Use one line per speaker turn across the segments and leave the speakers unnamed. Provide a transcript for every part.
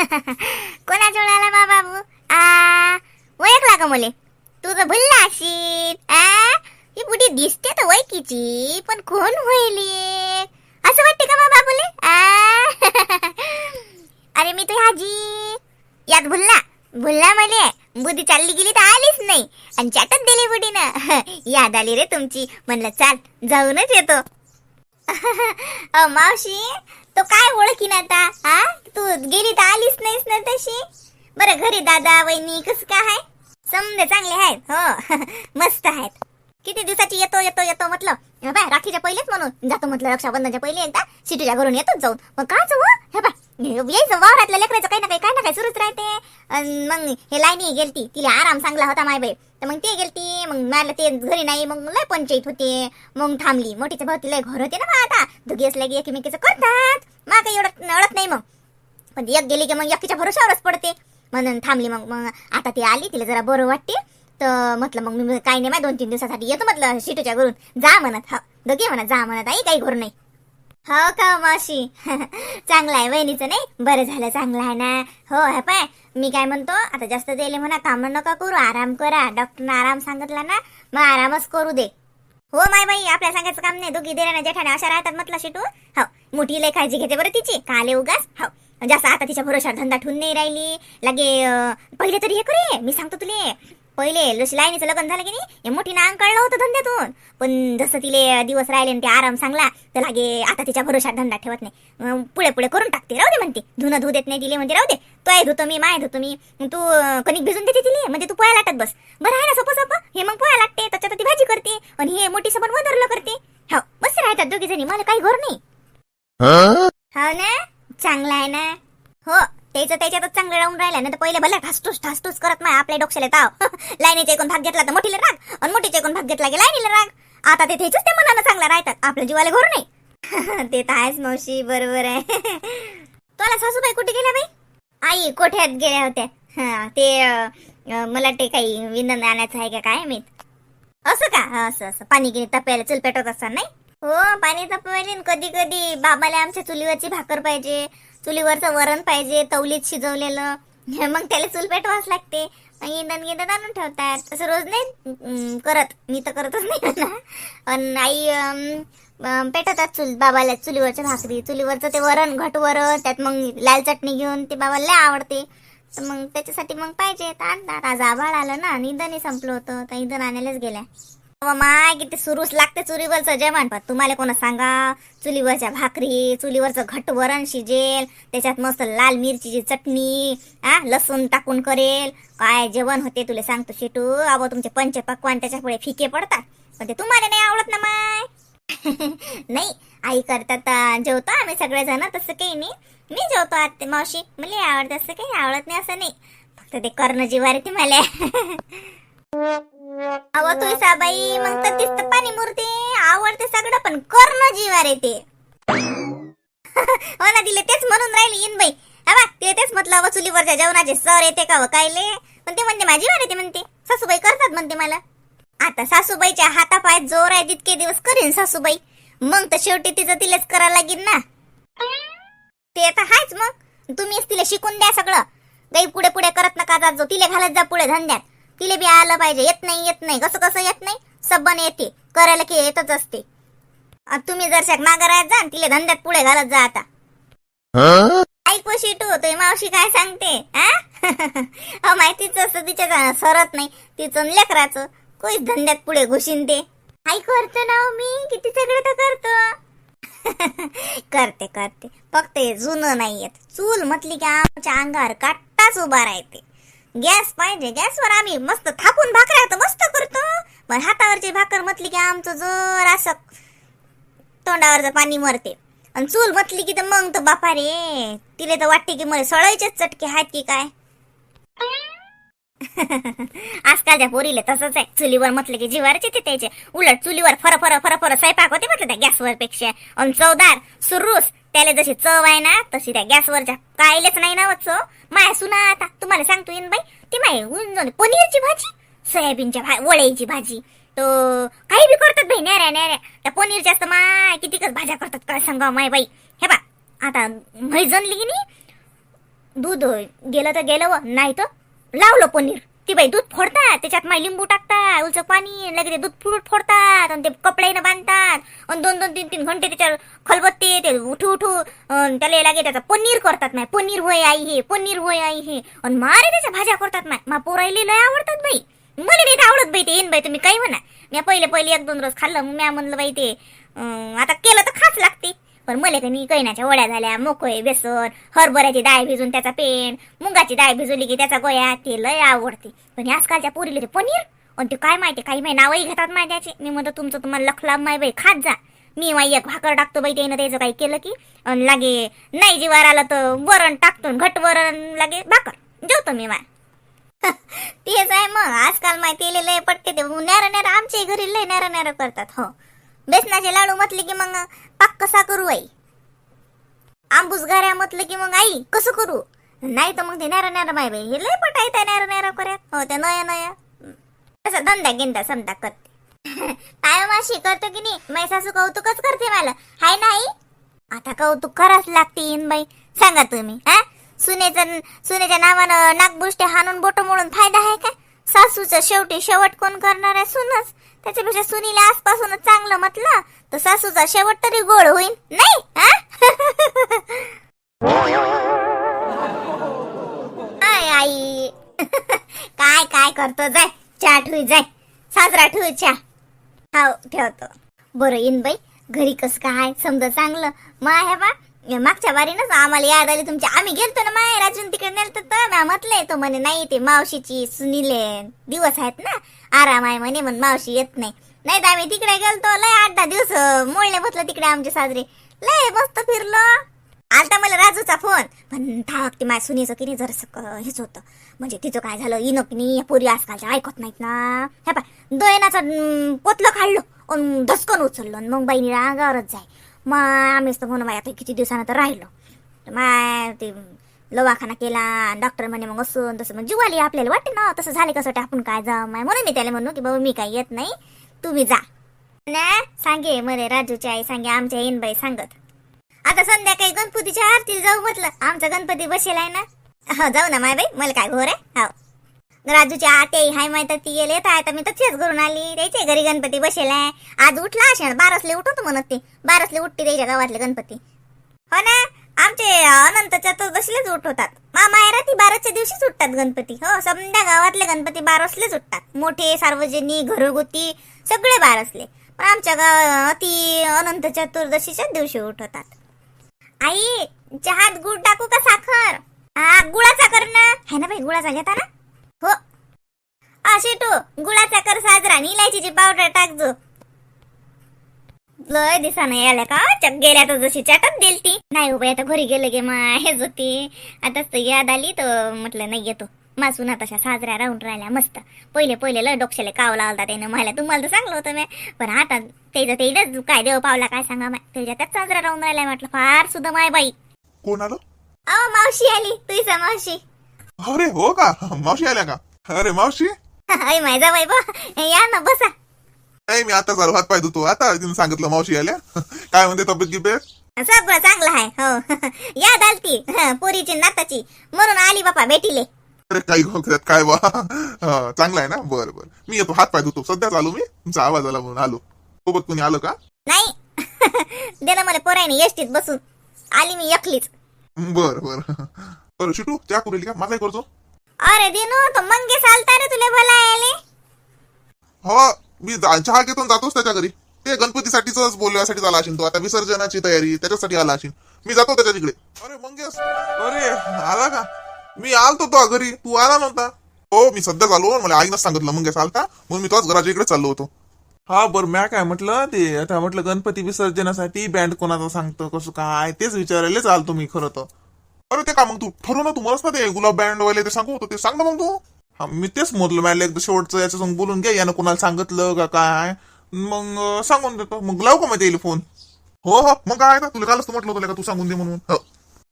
कोणा जोडाला बा बाबू? आ ओळखला का मुले. तू तर भुलला अशी आ ही बुढी दिसते तर ओळखीची पण कोण होईल असं वाटते का बा बाबूले? आ अरे मी तुझी आजी. यात भुलला. भुलला मले. बुद्धी चालली गेली तर आलीच नाही. आणि चाटत दिली बुडीनं. याद आली रे तुमची. म्हणलं चाल जाऊनच येतो. मावशी तो काय ओळखीन आता? हा गेली तर आलीच नाहीस ना तशी. बरं घरी दादा वहिनी कस काय आहे? समजे चांगले आहेत. हो मस्त आहेत. किती दिवसाची येतो येतो येतो म्हटलं? हे बाय राखीच्या पहिलेच म्हणून. जातो म्हटलं रक्षाबंधनच्या पहिले एकदा. सिटीच्या घरून येतोच जाऊन. मग काच हो? हे बाय यायचं वावरातल्या लेकरायचं काही ना काही काही ना काही सुरूच राहते. अन मग हे लाईनी गेलती. तिला आराम चांगला होता माय बाई. तर मग ते गेलती. मग मला ते घरी नाही. मग लय पंचायत होते. मग थांबली. मोठीच्या भाऊ तिला घर होते ना मग आता. दुगी असल्या की एकमेकीचं करतात. मग काही एवढं अडत नाही मग. पण एक गेली की मग एकीच्या भरोशावरच पडते. म्हणून थांबली मग मग आता ती आली तिला जरा बरं वाटते. तर म्हटलं मग मी काही नाही माय दोन तीन दिवसासाठी येतो म्हटलं शिटूच्या घरून. जा म्हणत हा. दोघे म्हणत जा म्हणत आई काही घर नाही. हो का मावशी? चांगलं आहे वहिनीचं नाही? बरं झालं चांगलं आहे ना? हो हे पाय मी काय म्हणतो आता जास्त दिले म्हणा काम नका करू आराम करा. डॉक्टरनं आराम सांगितला ना मग आरामच करू दे. हो माय बाई आपल्या सांगायचं काम नाही. दोघी देण्या जेठाने अशा राहतात म्हटलं शिटू. हो मोठी लय काळजी घेते बरं तिची. काले उगाच. हो. जास्त आता तिच्या भरोशावर धंदा ठेवून नाही राहिली लगे पहिले तरी हे करे मी सांगतो तुले. पहिले लाईनीचं लग्न झालं की नाही हे मोठीनं अंग काढलं होतं धंद्यातून. पण जसं तिले दिवस राहिले ते आराम सांगला तर लागे आता तिच्या भरोशात धंदा ठेवत नाही. पुढे पुढे करून टाकते राहू दे म्हणते. धुणं धुऊ देत नाही तिले म्हणते राहू दे. तो आहे धुतो मी माय धुतो मी. तू कणिक भिजून देते तिले म्हणजे तू पोया लाटत बस. बरं आहे ना सोपं सोपं? हे मग पोया लागते त्याच्यात ती भाजी करते आणि हे मोठी सबन वदरलं करते. हो बस राहतात दोघी जणी मला काही घर नाही. हो ना? चांगला आहे ना? हो त्याचं त्याच्यातच चांगलं राहून राहिलं. ना तर पहिले भले ठासटूस ठासटूस करत नाही आपल्या डोक्याला ताव. लाईनीचा एकूण भाग घेतला तर मोठीला राग. आणि मोठीचा एकूण भाग घेतला की लाईनीला राग. आता ते त्याच ते मनानं चांगला राहतात. आपल्या जीवाला घोर नाही ते तर आहेच मावशी बरोबर आहे. तुला सासूबाई कुठे गेल्या बाई? आई कोठ्यात गेल्या होत्या? हा ते मला ते काही विनंद आणायचं आहे का काय मी असं का? असं असं. पाणी गिनी तप्याला चल पेटवत असताना नाही? हो पाणी तापवायला कधी कधी. बाबाला आमच्या चुलीवरची भाकर पाहिजे. चुलीवरचं वरण पाहिजे तवलीत शिजवलेलं. मग त्याला चूल पेटवाच लागते. मग इंधन गिंधन आणून ठेवतात. असं रोज नाही करत. मी तर करतच नाही म्हणा पण आई पेटवतात चुल बाबाला चुलीवरच्या भाकरी. चुलीवरचं ते वरण घटवर त्यात मग लाल चटणी घेऊन ते बाबाला लय आवडते. तर मग त्याच्यासाठी मग पाहिजे. तर आणतात. आज आभाळ आलं ना इंधनही संपलं होतं. तर इंधन आणायलाच गेल्या. अहो माय किती सुरूच लागते चुलीवरचं जेवण. पण तुम्हाला कोण सांगा? चुलीवरच्या भाकरी चुलीवरचं घट वरण शिजेल त्याच्यात मस्त लाल मिरचीची चटणी आ लसूण टाकून करेल. काय जेवण होते तुला सांगतो शेटू. अबो तुमचे पंच पक्वान त्याच्या पुढे फिके पडतात. पण ते तुम्हाला नाही आवडत ना माय? नाही आई करतात जेवतो आम्ही सगळेजण तसं काही नाही. मी जेवतो आते मावशी. मला आवडत असं काही आवडत नाही असं नाही. फक्त ते करणं जीवार ते मला. अव तू साबाई मग तर तिथं पाणी मुरते. आवडते सगळं पण करणं जीवार येते. हो ना तिला तेच म्हणून राहिली इन बाई. अबा ते तेच म्हटलं अव चुलीवरच्या जेवणाचे सर येते का व कायले? पण ते म्हणते माझी वार येते म्हणते. सासूबाई करतात म्हणते मला. आता सासूबाईच्या हातापायात जोर आहे तितके दिवस करीन सासूबाई. मग तर शेवटी तिचं तिलाच करायला लागेल ना. ते तर हायच मग. तुम्हीच तिला शिकून द्या सगळं. गाई पुढे पुढे करत नका जात जो तिले घालत जा पुढे धंद्यात. तिले बी आलं पाहिजे. येत नाही येत नाही. कसं कसं येत नाही? सबन येते. करायला की येतच असते. तुम्ही जर शाक मागं राहत जा तिले धंद्यात पुढे घालत जा आता. ऐकू शिटू तुम्ही मावशी काय सांगते? माहितीच असतं तिच्या सरत नाही. तिचं लेकराचं. कोणीच धंद्यात पुढे घुशीन ते. आई करतो ना हो मी किती सगळं तर करतो. करते करते. फक्त हे जुनं नाही येत चूल म्हटली की आमच्या अंगावर काटाच उभा राहते. गॅस पाहिजे गॅसवर आम्ही मस्त थापून भाकऱ्या तर मस्त करतो. पण हातावरची भाकर म्हटली की आमचं जर असं तोंडावरचं पाणी मरते. आणि चूल म्हटली की तर मग तर बापा रे तिले तर वाटते की मला सळायचेच चटके आहेत की काय? आजकालच्या पोरीले तसंच आहे. चुलीवर म्हटलं की जिवारचे ते त्याचे. उलट चुलीवर फर फर फर फर स्वयंपाक होते म्हटलं त्या गॅसवर पेक्षा आणि चवदार सुरूस त्याला जशी चव आहे ना तशी त्या गॅसवरच्या कायलेच नाही ना व चव माया सुना आता तुम्हाला सांगतो येईन बाई. ती माय उंजून पनीरची भाजी सोयाबीनच्या भा वड्याची भाजी. तो काही बी करतात बाई नेऱ्या नेऱ्या त्या पनीरच्या असतं माय कितीकच भाज्या करतात काय सांगा माय बाई. हे बा आता म्हैजणली की नाही दूध गेलं तर गेलं व नाही तर लावलं पनीर. ती बाई दूध फोडतात त्याच्यात माय लिंबू टाकतात उलचं पाणी लगेच ते दूध फुट फोडतात आणि ते कपड्यानं बांधतात आणि दोन दोन तीन तीन घंटे त्याच्यावर खलबत्ते ते उठू उठू त्याला लागे त्याचा पनीर करतात माय पनीर होय आई हे पनीर होय आई हे आणि मारे त्याच्या भाज्या करतात माय मा पोरायले लय आवडतात बाई. मला नाही आवडत बाई ते येईन बाई तुम्ही काही म्हणा. मी पहिले पहिले एक दोन रोज खाल्लं म्या म्हणलं बाई ते अं, आता केलं तर खाच लागते. पण मला काही कैनाच्या वड्या झाल्या मोकळे बेसन हरभऱ्याची डाळ भिजून त्याचा पेन मुगाची डाळ भिजवली की त्याचा गोया ते लय आवडते. पण आजकालच्या पोरीला ते पनीर? आणि ते काय माहिती काही माही नावही घेतात माझ्याचे मी म्हणतो तुमचं तुम्हाला लखला माय बाई खात जा. मी माई एक भाकर टाकतो बाई त्यानं त्याचं काही केलं की आणि लागे नाही जीवार आलं तर वरण टाकतो घट वरण लागे भाकर. जेवतो मी माय. तेच आहे मग. आजकाल माहिती लय पटते ते. नॅर नॅर आमच्या घरी लय नॅर नॅर करतात हो. बेसनाचे लाडू म्हटले की मग कसा करू आई? आंबूस गाऱ्या म्हटलं की मग आई कसं करू? नाही तर मग ते नेर नेर माय बाई हे लय पटायत नेर नेर करत हो ते नया नया. तसं धंदा गिंदा समजा करते. काय हो माशी करतो की नाही? माझी सासू कौतुकच करते मला. हाय नाही आता कौतुक कराच लागते इन बाई. सांगा तुम्ही हा? सुनेचं सुनेच्या नावानं नागबुष्टे हाणून बोट मोडून फायदा आहे का? सासूचा शेवटी शेवट कोण करणार आहे सुनच त्याच्यापेक्षा म्हणजे सुनीला आजपासूनच चांगलं म्हटलं तर सासूचा शेवट तरी गोड होईल नाही आय आई. काय काय करतो जाय चहा ठुई जाय साजरा ठेवू चहा. हाव ठेवतो. बरं येईन बाई घरी कस काय? समजा चांगलं. मग आहे बा मागच्या वारीनच आम्हाला याद आली तुमच्या आम्ही गेलतो ना माय राजून तिकडे नेलतो तर म्या म्हटलंय तो म्हणे नाही ते मावशीची सुनीले दिवस आहेत ना. आराम आहे म्हणे म्हणून मावशी येत नाही. नाही तर आम्ही तिकडे गेलतो लय आठ दहा दिवस मोडले म्हटलं तिकडे आमचे साजरे. लय मस्त फिरलो. आलता मला राजूचा फोन. पण ठाक ते माझ्या सुनीचं की नाही जरासं हेच होतं. म्हणजे तिचं काय झालं इनो या पोरी आजकालच्या ऐकत नाहीत ना. हे पाय दोयनाचा पोतलं काढलो धसकन उचललो मग बाईनी अंगावरच जाय. मग आम्हीच तर म्हणून बाई आता किती दिवसानं तर राहिलो. माय ते लवाखाना केला डॉक्टर म्हणे मग असून तसं. मग जीवाली आपल्याला वाटते ना तसं झाले कसं वाटते? आपण काय जा माय म्हणून मी त्याला म्हणू की बाबा मी काय येत नाही. तुम्ही जा. ना सांगे मरे राजूची आई सांगे आमच्या येईन बाई सांगत. आता संध्याकाळी गणपतीच्या आरतीला जाऊ म्हटलं. आमचा गणपती बसेल आहे ना? हो जाऊ ना माय बाई मला काय घोर आहे? हो राजूची आते हाय माहिती ती गेले. तर आता मी तशीच घरून आली. त्याच्या घरी गणपती बसेल आहे. आज उठला असेल. बारसले उठवतो म्हणत ते. बारसले उठते त्याच्या गावातले गणपती. हो ना? आमचे अनंत चतुर्दशीलेच उठवतात. मा ती बाराच्या दिवशीच उठतात गणपती. हो समजा गावातले गणपती बारसलेच उठतात. मोठे सार्वजनिक घरगुती सगळे बारसले. पण आमच्या गाव ती अनंत चतुर्दशीच्याच दिवशी उठवतात. आई चहात गुळ टाकू का साखर? हा गुळाचा कर ना. है ना बाई गुळाचा घेता ना? हो. असे तो गुळाचा कर साजरा आणि इलायचीची पावडर टाकजो लय दिसानं यायला का? चक गेल्या तर जशी चाटत देल ती. नाही उभे आता घरी गेले गे मा हेच होती आता तर याद आली तर म्हटलं नाही येतो. मासून तशा साजऱ्या राहून राहिल्या मस्त. पहिले पहिले लय डोक्षाला काव लावला त्यानं. मला तुम्हाला तर सांगलं होतं मी. पण आता त्याचं तेच काय देव पावला काय सांगा माय. त्याच्या त्यात साजरा राहून राहिलाय म्हटलं. फार सुद्धा माय बाई.
कोण आलं?
अहो मावशी आली. तुझा मावशी.
अरे हो का? मावशी आल्या का? अरे मावशी?
अय माझा बा या ना बसा.
नाही मी आता चालू हात पाय धुतो. आता तिने सांगितलं मावशी आल्या. काय म्हणते तब्येत गिब्येत?
सगळं चांगलं आहे हो. याद आलती हं, पोरीची नाताची. म्हणून आली बापा भेटीले.
अरे काही घोकऱ्यात काय बा? हा, चांगलं आहे ना? बरं बरं. मी येतो हात पाय धुतो. सध्याच आलो मी. तुमचा आवाज आला म्हणून आलो. सोबत कोणी आलं का?
नाही. दिलं मला पोरायने एसटीत बसून. आली मी एकलीच.
बरं बरं. बरं शिटू त्या कुरेली का माझाही करतो.
अरे दिनू तो मंगे चालता रे तुले भलायले
हो मी जा- चहा घेतो आणि जातोच त्याच्या घरी. ते गणपतीसाठीच बोलण्यासाठी आला असेल तो. आता विसर्जनाची तयारी त्याच्यासाठी आला असेल. मी जातो त्याच्या तिकडे. अरे मंगेश. अरे आला का? मी आलतो तो घरी. तू आला नव्हता. हो मी सध्याच आलो मला आईनंच सांगितलं मंगेश आलता. म्हणून मी तोच घराच्या इकडे चाललो होतो.
हा बरं म्या काय म्हटलं? ते आता म्हटलं गणपती विसर्जनासाठी बँड कोणाचा सांगतो कसं काय? तेच विचारायलाच आलतो मी खरं तर.
अरे ते का मग तू ठरव ना तू मलाच ना ते गुलाब बँड वाले ते सांगू होतो ते सांग ना मग तू.
हा मी तेच म्हटलं मॅडम एकदा शेवटचं याच्या बोलून घ्या यानं कोणाला सांगितलं का काय? मग सांगून देतो. मग लावू का मग येईल फोन
हो हो मग काय ना? तुला कालच तू म्हटलं होतं का तू सांगून दे म्हणून? हो.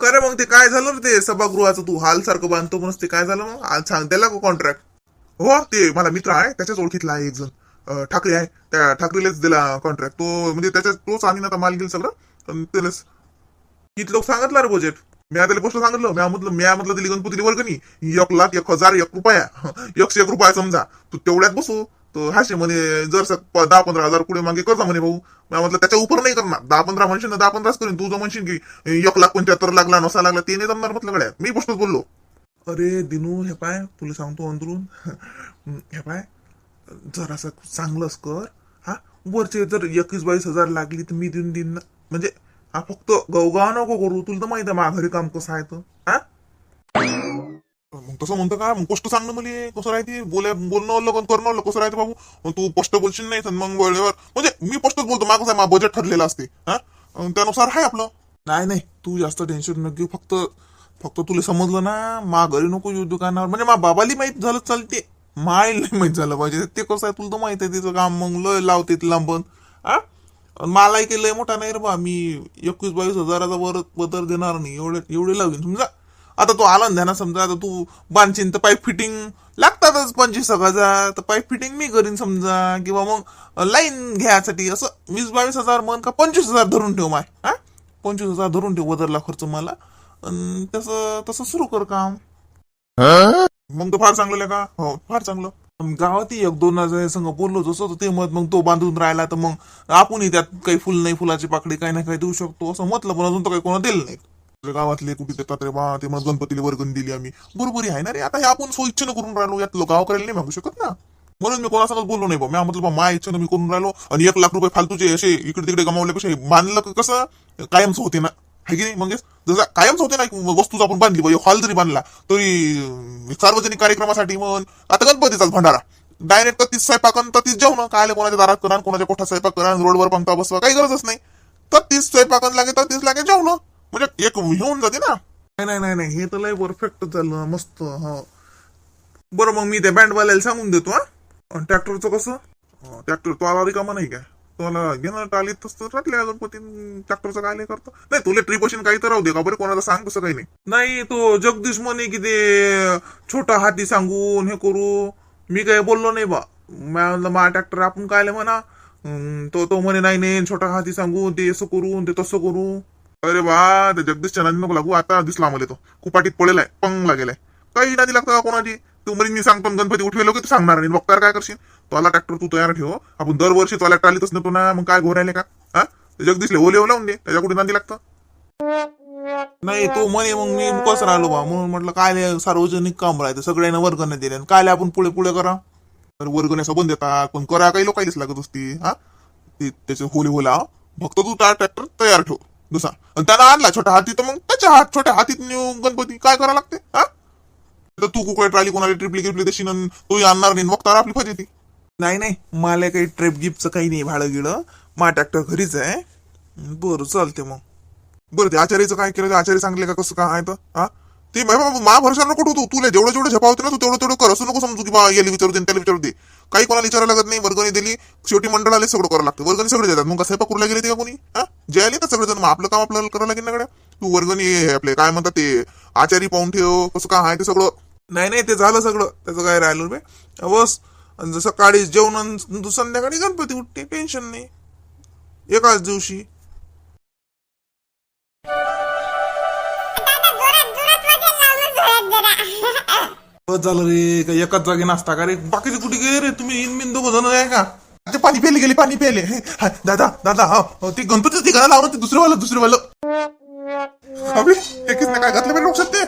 मग ते काय झालं रे ते सभागृहाचं? तू हाल सारखं बांधतो म्हणून ते काय झालं मग? आज सांग त्याला कॉन्ट्रॅक्ट
हो ते मला मित्र आहे त्याच्याच ओळखीतला आहे एक जण. ठाकरे आहे त्या ठाकरेलाच दिला कॉन्ट्रॅक्ट तो म्हणजे त्याच्या तोच आणि आता माल गेल सगळं. त्यालाच
किती लोक सांगितलं रे बजेट
मी त्याला गोष्ट सांगितलं. म्या म्हटलं म्या म्हटलं दिली गणपतीला वर्गणी. एक लाख एक हजार एक रुपया. एकशे एक रुपया समजा. तू तेवढ्यात बसू. तर हाशे म्हणे जर दहा पंधरा हजार पुढे मागे करता म्हणे भाऊ. म्या म्हटलं त्याच्या उपर नाही करणार. दहा पंधरा म्हणशील ना दहा पंधराच करीन. तू जो म्हणशील की एक लाख पंच्याहत्तर लागला नसा लागला ते नाही जमणार म्हटलं गड्या. मी गोष्टच बोललो. अरे दिनू हे पाय तुला सांगतो अंदरून. हे पाय जरासं चांगलंच कर. हा वरचे जर एकवीस बावीस हजार लागली तर मी देऊन देईन ना. म्हणजे हा फक्त गवगाव नको करू तुला तर माहिती आहे माघारी काम कसं आहे तर. हा? मग तसं म्हणतं का मग कष्ट सांग ना मला कसं राहते? बोला बोलणं आलं करणं आलं कसं राहते बाबू? तू स्पष्ट बोलशील नाही मग वेळेवर म्हणजे मी स्पष्टच बोलतो. मागं आहे मा बजेट ठरलेलं असते. हा? त्यानुसार आहे आपलं. नाही नाही. तू जास्त टेन्शन न घेऊ. फक्त फक्त तुला समजलं ना मा घरी नको येऊ दुकानावर म्हणजे मा बाबाली माहीत झालं चालते. माय नाही माहीत झालं पाहिजे. ते कसं आहे? तुला तर माहीत आहे तिचं काम मग लय लावते लांबून हा? मलाही काही लय मोठा नाही रे बा. मी एकवीस बावीस हजाराचा वर पदर देणार नाही. एवढे एवढे लावीन समजा आता तू आला ना समजा आता तू बांधशील तर पाईप फिटिंग लागतातच पंचवीस एक हजार. तर पाईप फिटिंग मी करीन समजा. किंवा मग लाईन घ्यायसाठी असं वीस बावीस हजार म्हण का पंचवीस हजार धरून ठेव माय. हा? पंचवीस हजार धरून ठेव वदरला खर्च मला. तसं तसं सुरू कर काम. मग तर फार चांगलं का? हो फार चांगलं. गावातही एक दोन हजार बोललो जसं ते मत मग तो बांधून राहिला तर मग आपणही त्यात काही फुल नाही फुलाची पाकडी काही ना काही देऊ शकतो. असं म्हटलं पण अजून तर काही कोणा दिलं नाही. गावातले कुठे देतात रे बा ते मग गणपतीला वर्गण दिली आम्ही. बरोबर आहे ना रे. आता हे आपण सो करून राहिलो यात गाव करायला नाही मागू शकत ना. म्हणून मी कोणासंगच बोललो नाही बा. मी म्हटलं बा माझ्या इच्छेनं मी करून राहिलो आणि एक लाख रुपये फालतूचे असे इकडे तिकडे गमावल्यापेक्षा हे बांधलं कसं? कायमच होते ना. है की नाही? म्हणजे मग जसं कायमच होते ना वस्तू आपण बांधली बघ हॉल जरी बांधला तरी सार्वजनिक कार्यक्रमासाठी म्हण आता गणपतीचाच भंडारा. डायरेक्ट तीच स्वयंपाकन तर तीच जेवण काय कोणाच्या दारात करा कोणाच्या कोठा स्वयंपाक करा रोडवर पंखा बसवा काही गरजच नाही. तर तीच स्वयंपाकन लागे तर तीच लागे जेवण. म्हणजे एक होऊन जाते ना. नाही नाही नाही नाही हे तर लय परफेक्ट झालं मस्त हो. बरं मग मी त्या बँडवाल्याला सांगून देतो हा. ट्रॅक्टरचं कसं? ट्रॅक्टर तो आला रिकामा नाही काय? तुम्हाला घेणार टालीत तसं टाकले गणपती ट्रॅक्टरचं काय नाही करतो. नाही तुला ट्रिप असेल काही तर राहू दे का बरं कोणाला सांग कसं काही नाही. नाही तो जगदीश म्हणे की ते छोटा हाती सांगून हे करू. मी काही बोललो नाही बा. म्हणलं मा ट्रॅक्टर आपण काय म्हणा. तो तो म्हणे नाही नाही छोटा हाती सांगू ते असं करू ते तसं करू. अरे बा ते जगदीश नादी नको लागू आता दिसला मला तो. कुपाटीत पडेलाय पंग लागेलाय. काही नादी लागतं का कोणाची? तू मी सांगतो गणपती उठवेलो की तू सांगणार नाही बघतार काय करशील? तो आला ट्रॅक्टर तू तयार ठेव हो. आपण दरवर्षी तो ट्रालीतच नव्हतो ना मग काय घोरायले का? हा? जगदीशले ओले लावून दे त्याच्या कुठे नांदी लागतं? नाही तो म्हणे मग मी कसं राहिलो बा? म्हणून म्हटलं काय सार्वजनिक काम राहतं सगळ्यांना वर्गण दिले. काय आपण पुढे पुढे करा? तर वर्गण्या सबंध देता पण करा काही लोकांनीच लागत असती हा? ते त्याचे होली होला फक्त तू त्या ट्रॅक्टर तयार ठेव दुसरा. आणि त्याला आणला छोटा हाती तर मग त्याच्या हात छोट्या हातीत नेऊ गणपती काय करा लागते हा? तर तू कुकडे ट्राली कोणाला ट्रिपली गिपली देशील आणि तू आणणार नाही. मग तर आपली फजिती नाही नाही. मला काही ट्रिप गिफ्टचं काही नाही भाडं गिळं मा ट्रॅक्टर घरीच आहे. बरं चालते मग. बरं ते आचार्याचं काय केलं? ते आचार्य सांगले का कसं काय तर? हा? ते मा भरसा नको तू. तुला जेवढं जेवढं झपावते ना तू तेवढं तेवढं कर. असं नको समजू की बा याला विचारू दे त्याला विचारू दे. काही कोणाला विचारायला लागत नाही. वर्गणी दिली. शेवटी मंडळाला सगळं करावं लागतं. वर्गणी सगळे देतात. मग कसं कुरला गेले ते का कोणी? हा? जे आली ना सगळेजण मग आपलं काम आपल्याला करावं लागेल ना तू वर्गणी आपले काय म्हणतात ते आचारी पाहून ठेव कसं काय आहे ते सगळं. नाही नाही ते झालं सगळं. त्याचं काय राहिलं बे बस. आणि जसं सकाळी जेवण आणि संध्याकाळी गणपती उठते. टेन्शन नाही. एकाच दिवशी.
बस झालं रे. का एकाच जागी नाश्ता का रे? बाकीचे कुठे गेले रे? तुम्ही इन बिन दोघं जण आहे का? ते पाणी प्यायले गेले पाणी प्यायले. हे, दादा दादा हो हो, ते गणपतीचं ठिकाणं लावलं ते दुसरं वालं दुसरं वालं. अबे एकीच काय घातलं पाहिजे डोक्यात ते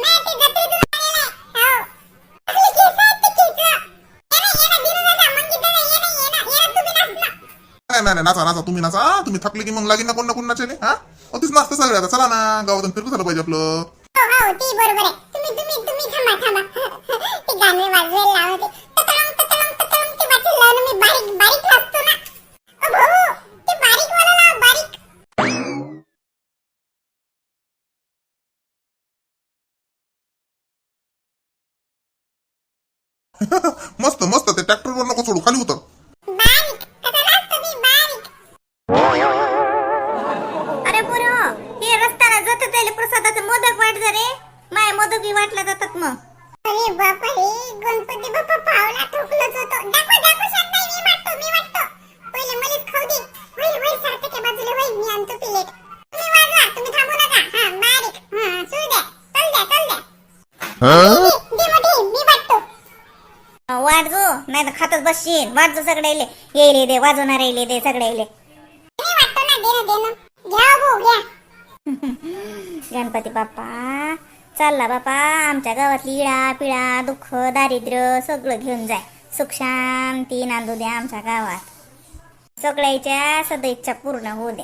नाही ते जत्रेतून आलेलं आहे. हो. आपली केस आहेत ते केस. ये ना, ये ना, बिनू दादा, मंगिता दादा, ये ना, ये ना, ये ना, तुम्ही नाच ना.
नाही नाही नाचा नाचा तुम्ही नाचा तुम्ही थकले की मग लागेल ना कोण ना कोण नाचेले हा अहो, तीच नाचतं सगळे आता चला ना गावातून फिरकू झालं पाहिजे आपलं
हो, हो, ते बरोबर आहे. तुम्ही, तुम्ही, तुम्ही थांबा, थांबा. ते गाणे वाजवायला लावते. ततडम, ततडम, ततडम ते वाटेल लावलं. मी बारीक, बारीक वाजतो ना. अ, भाऊ, ते बारीकवालं लाव, बारीक.
मस्त
द्या वाटतो. वाजू नाही तर खातच बसशील. वाजू सगळ्याले येले दे वाजवणार येले दे भाऊ घ्या गणपती बाप्पा चालला बापा आमच्या गावातली इडा पिळा दुःख दारिद्र्य सगळं घेऊन जाय. सुख शांती नांदू द्या आमच्या गावात. सगळ्याच्या सदैच्छा पूर्ण होऊ दे